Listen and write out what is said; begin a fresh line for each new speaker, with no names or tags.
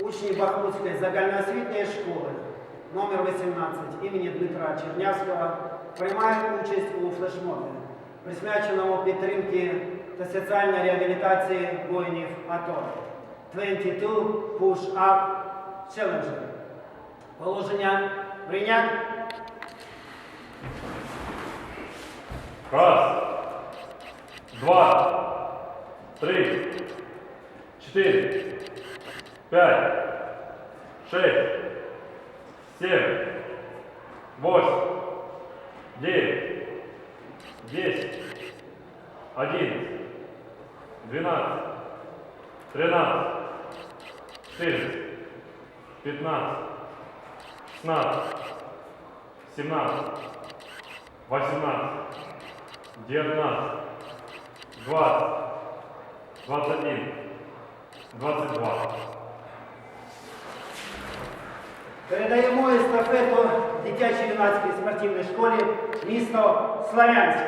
Учні Бахмутської загальноосвітньої школи номер 18 імені Дмитра Чернявського приймають участь у флешмобі, присвяченому підтримки та соціальній реабілітації воїнів АТО. 22 Push Up Challenger. Положення прийняти.
Раз, два, три, четыре, пять, шесть, семь, восемь, девять, десять, одиннадцать, двенадцать, тринадцать, четырнадцать, пятнадцать, шестнадцать, семнадцать, восемнадцать, 19, 20, 21, 22.
Передаємо естафету дитячій юнацькій спортивній школі місто Славянськ.